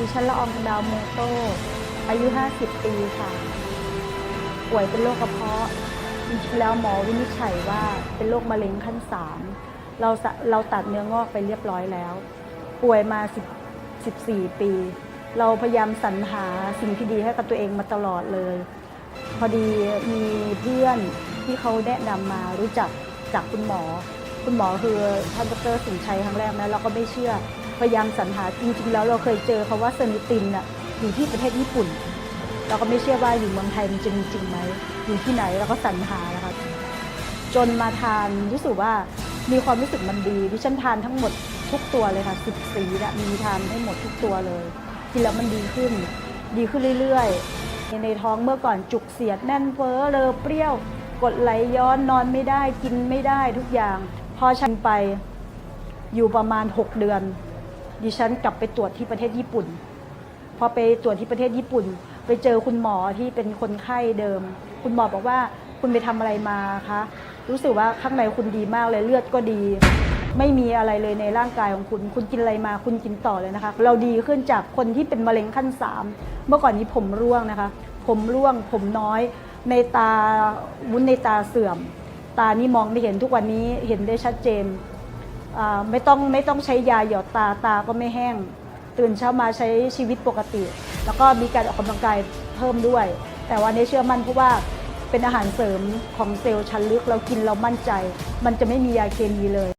ดิฉันละอองดาวโมโตอายุ 50 ปีค่ะ ป่วยเป็นโรคกระเพาะจริงๆแล้วหมอวินิจฉัยว่าเป็นโรคมะเร็งขั้น 3 เราเราตัดเนื้องอกไปเรียบร้อยแล้ว ป่วยมา 10 14 ปี เราพยายามสรรหาสิ่งที่ดีให้กับตัวเองมาตลอดเลย พอดีมีเพื่อนที่เขาแนะนำมารู้จักจากคุณหมอ คุณหมอคือท่านดรสิงห์ชัยครั้งแรกนะเราก็ไม่เชื่อ พยายามสรรหาจริงๆแล้วเราเคยเจอคาว่าเซนิตินน่ะอยู่ที่ประเทศญี่ปุ่น เราก็ไม่เชื่อว่าอยู่เมืองไทยมันจะมีจริงไหมอยู่ที่ไหนเราก็สรรหานะคะจนมาทานรู้สึกว่ามีความรู้สึกมันดีดิฉันทานทั้งหมดทุกตัวเลยค่ะสิบสีนะมีทานให้หมดทุกตัวเลยกินแล้วมันดีขึ้น ดีขึ้นเรื่อยๆในท้องเมื่อก่อนจุกเสียดแน่นเฟ้อเลอเปรี้ยว กดไหลย้อนนอนไม่ได้กินไม่ได้ทุกอย่าง พอฉันไปอยู่ประมาณ 6 เดือน ดิฉันกลับไปตรวจที่ประเทศญี่ปุ่น พอไปตรวจที่ประเทศญี่ปุ่น ไปเจอคุณหมอที่เป็นคนไข้เดิม คุณหมอบอกว่าคุณไปทำอะไรมาคะรู้สึกว่าข้างในคุณดีมากเลยเลือดก็ดี ไม่มีอะไรเลยในร่างกายของคุณ คุณกินอะไรมาคุณกินต่อเลยนะคะ เราดีขึ้นจากคนที่เป็นมะเร็งขั้นสามเมื่อก่อนนี้ผมร่วงนะคะ ผมร่วงผมน้อย ในตาวุ้นในตาเสื่อม ตานี่มองไม่เห็นทุกวันนี้เห็นได้ชัดเจน ไม่ต้องไม่ต้องใช้ยาหยอดตาตาก็ไม่แห้ง ตื่นเช้ามาใช้ชีวิตปกติ แล้วก็มีการออกกำลังกายเพิ่มด้วย แต่วันนี้เชื่อมั่นเพราะว่าเป็นอาหารเสริมของเซลล์ชั้นลึกเรากินเรามั่นใจ มันจะไม่มียาเคมีเลย